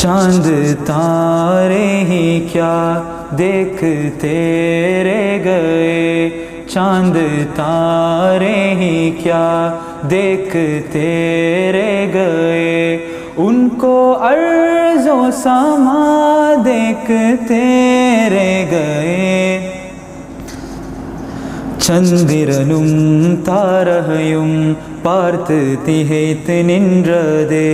चांद तारे ही क्या देखते रह गए चांद तारे ही क्या देखते रह गए उनको अर्जो समा देखते रह गए சந்திரனும் தாரகையும் பார்த்து திகைத்து நின்றதே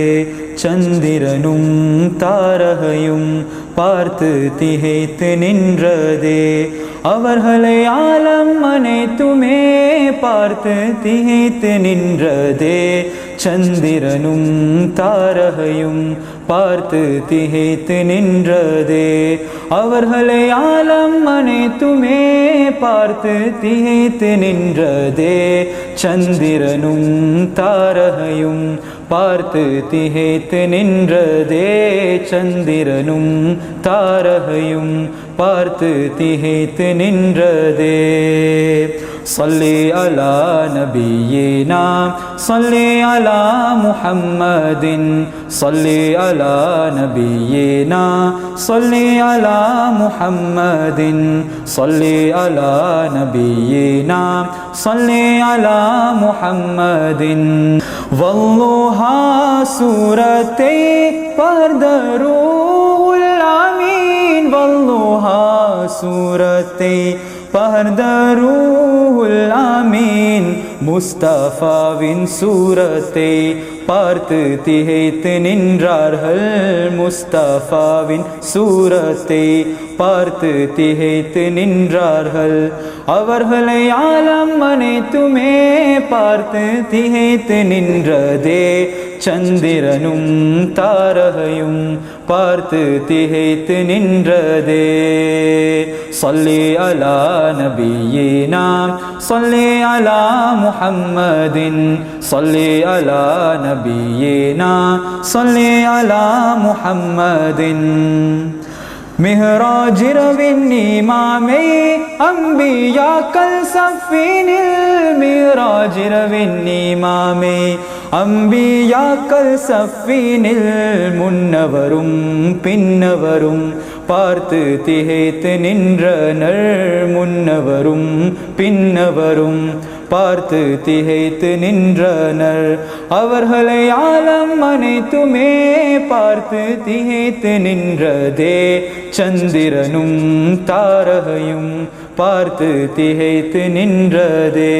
சந்திரனும் தாரகையும் பார்த்து திகைத்து நின்றதே. அவர்களை ஆலம் அனைத்துமே பார்த்து திகைத்து நின்றதே. சந்திரனும் தாரகையும் பார்த்து திகைத்து நின்றதே. அவர்களை ஆலம் அனைத்துமே பார்த்து திகைத்து நின்றதே. சந்திரனும் தாரகையும் பார்த்து திகைத்து நின்றதே சந்திரனும் தாரகையும். பார்த்து திகைத்து நின்றதே صلي على نبينا صلي على محمد صلي على نبينا صلي على محمد صلي على نبينا صلي على محمد. والله سورتي فهدروا الأمين والله سورتي பர்தரூல் ஆமீன் முஸ்தபாவின் சூரத்தை பார்த்து திகைத்து நின்றார்கள். முஸ்தபாவின் சூரத்தை பார்த்து திகைத்து நின்றார்கள். அவர்களை ஆலம் அனைத்துமே பார்த்து திகைத்து நின்றதே சந்திரனும் தாரகையும் பார்த்து திகைத்து நின்றதே. சொல்லி அலா நபியேனா சொல்லி அலா முஹம்மதின் சொல்லி அலா நபியேனா சொல்லி அலா முஹம்மதின். மிஹராஜிரவின் இமாமே அம்பியாக்கள் சஃபீனில் மிஹராஜிரவின் இமாமே அம்பியாக்கள் சஃபீனில் முன்னவரும் பின்னவரும் பார்த்து திகைத்து நின்றனர் முன்னவரும் பின்னவரும். பார்த்து திகைத்து நின்றனர். அவர்களை ஆலம் அனைத்துமே பார்த்து திகைத்து நின்றதே சந்திரனும் தாரகையும். பார்த்து திகைத்து நின்றதே.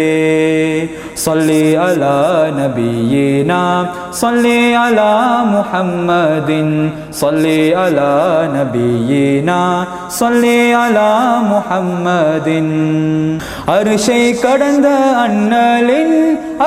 சொல்லி அலா நபியேனா சொல்லி அலா முஹம்மதின் சொல்லி அலா நபியேனா சொல்லி அலா முஹம்மதின். அரிசை கடந்த அண்ணலின்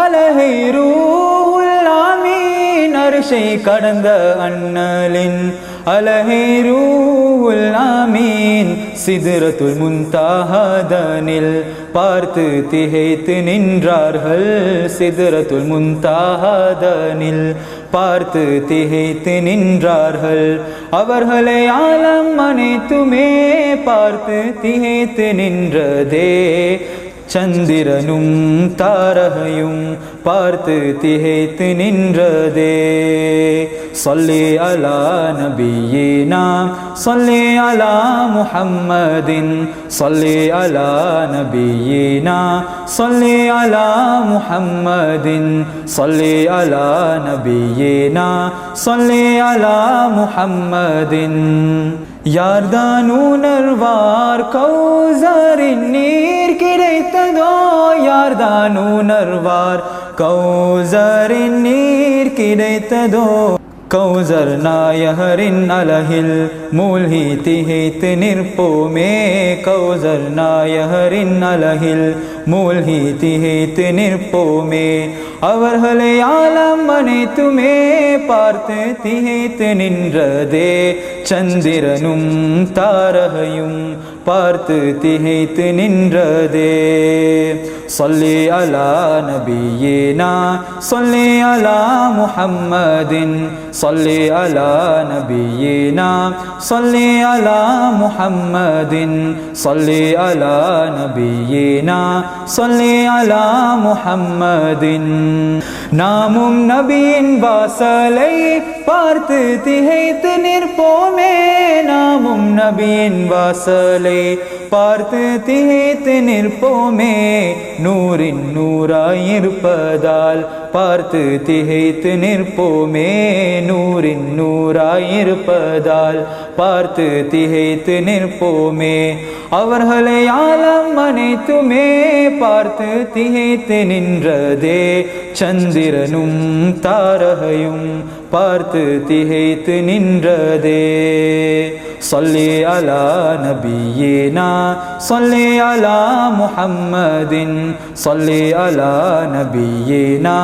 அலகை ரூலாமீன் அரிசை கடந்த அண்ணலின் அழகை ரூலாமீன் சிதறத்துல் முன்தாஹதனில் பார்த்து திகைத்து நின்றார்கள். சிதறத்துல் முன்தாஹதனில் பார்த்து திகைத்து நின்றார்கள். அவர்களை ஆலம் அனைத்துமே பார்த்து திகைத்து நின்றதே. சந்திரனும் தாரகையும் பார்த்து திகைத்து நின்றதே. صلي على نبينا صلي على محمد صلي على نبينا صلي على محمد صلي على نبينا صلي على محمد. யார்தான் உணர்வார் கௌசரின் நீர் கிடைத்ததோ யார்தான் உணர்வார் கௌசரின் நீர் கிடைத்ததோ கௌசர் நாயகரின் அழகில் மூழ்கி திகைத்து நிற்போமே. கௌசர் நாயகரின் அழகில் மூழ்கி திகைத்து நிற்போமே. அவர்களை ஆலம் அனைத்துமே பார்த்து திகைத்து நின்றதே. சந்திரனும் தாரகையும் பார்த்து திகைத்து நின்றதே. சொல்லி அலா நபியேனா சொல்லி அலா முஹம்மதின் சொல்லி அலா நபியேனா சொல்லி அலா முஹம்மதின் சொல்லி அலா நபியேனா சொல்லி அலா முஹம்மதின். நாமும் நபியின் வாசலை பார்த்து திகைத்து நிற்போமே. நாமும் நபியின் வாசலே பார்த்து திகைத்து நிற்போமே. நூறின் நூறாயிருப்பதால் பார்த்து திகைத்து நிற்போமே. நூறின் நூறாயிருப்பதால் பார்த்து திகைத்து நிற்போமே. அவர்களை ஆலம் அனைத்துமே. பார்த்து திகைத்து நின்றதே சந்திரனும் தாரகையும். பார்த்து திகைத்து நின்றதே. சொல்லி على نبينا சொல்லி على محمد சொல்லி على نبينا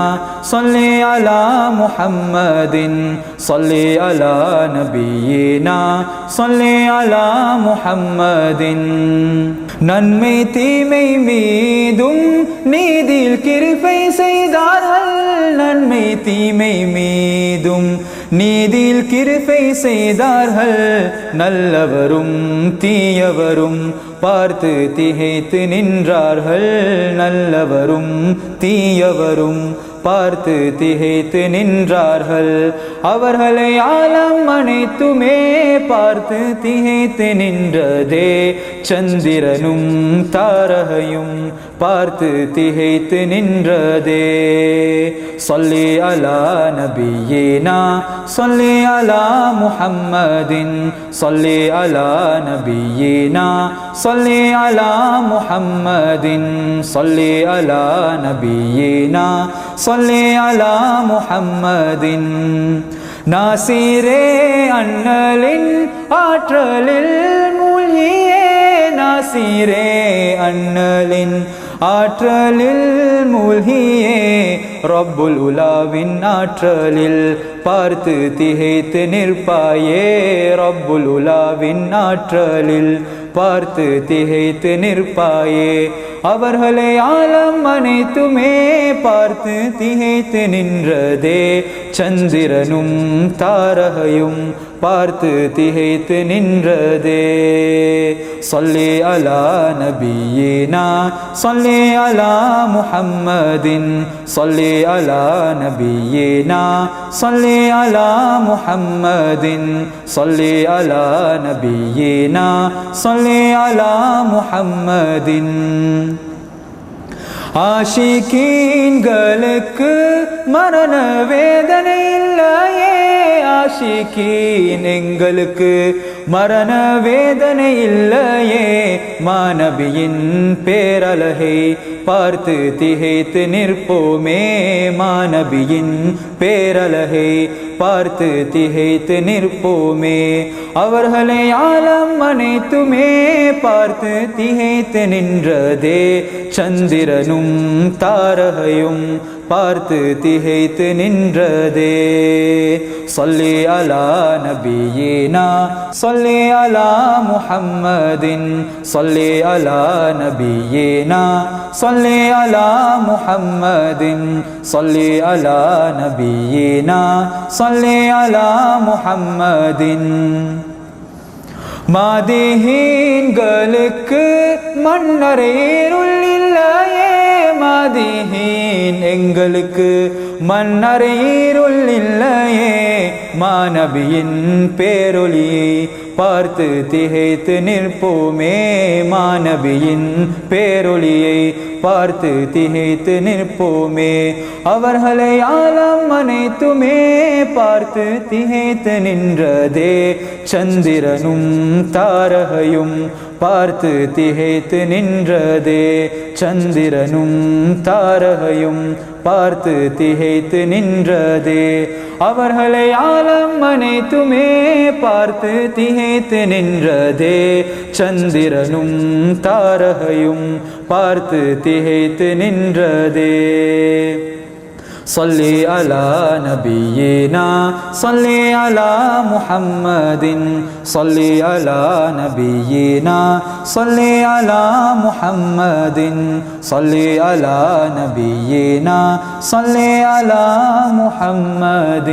சொல்லி على محمد சொல்லி على نبينا சொல்லி على محمد. நன்மை தீமை மீதும் நீதில் கிருபை செய்தார்கள் நன்மை தீமை மீதும் நீதில் கிருபை செய்தார்கள். நல்லவரும் தீயவரும் பார்த்து திகைத்து நின்றார்கள். நல்லவரும் தீயவரும் பார்த்து திகைத்து நின்றார்கள். அவர்களை ஆலம் அனைத்துமே பார்த்து திகைத்து நின்றதே சந்திரனும் தாரகையும். பார்த்து திகைத்து நின்றதே. சொல்லி அலா நபியேனா சொல்லி அலா முஹம்மதின். சொல்லி அலா நபியேனா சொல்லி அலா முஹம்மதின். சொல்லி அலா நபியேனா சொல்லி அலா முஹம்மதின் நாசிரே அண்ணலின் ஆற்றலில் மூழ்கியே நாசிரே அண்ணலின் ஆற்றலில் மூழ்கியே ரப்புல் உலாவின் ஆற்றலில் பார்த்து திகைத்து நிற்பாயே ரப்புல் உலாவின் ஆற்றலில் பார்த்து திகைத்து நிற்பாயே அவர்களை ஆலம் அனைத்துமே பார்த்து திகைத்து நின்றதே சந்திரனும் தாரகையும் பார்த்து திகைத்து நின்றதே. சொல்லி அலா نبينا சொல்லி அலா محمد சொல்லி அலா نبينا சொல்லி அலா محمد சொல்லி على نبينا சொல்லி அலா محمد. ஆஷிகீன்களுக்கு மரண வேதனை இல்லையே ஆஷிகீன் எங்களுக்கு மரண வேதனை இல்லையே மாணவியின் பேரழகை பார்த்து திகைத்து நிற்போமே மாணவியின் பேரழகை பார்த்து திகைத்து நிற்போமே. அவர்களை ஆலம் அனைத்துமே பார்த்து திகைத்து நின்றதே சந்திரனும் தாரகையும் பார்த்து திகைத்து நின்றதே. சொல்லி على نبينا சொல்லி على محمد சொல்லி على نبينا சொல்லி على محمد சொல்லி على نبينا சொல்லி على محمد. மாதிஹீன்களுக்கு மன்னரேருள் இல்லையே. மாதிஹீன் எங்களுக்கு மன்னரையிருள் இல்லையே மாணவியின் பேரொளியை பார்த்து திகைத்து நிற்போமே மாணவியின் பேரொளியை பார்த்து திகைத்து நிற்போமே அவர்களை ஆலம் அனைத்துமே பார்த்து திகைத்து நின்றதே சந்திரனும் தாரகையும் பார்த்து திகைத்து நின்றதே சந்திரனும் தாரகையும். பார்த்து திகைத்து நின்றதே அவர்களை ஆலம் அனைத்துமே. பார்த்து திகைத்து நின்றதே சந்திரனும் தாரகையும். பார்த்து திகைத்து நின்றதே. صل على نبينا صل على محمد صل على نبينا صل على محمد صل على نبينا صل على محمد.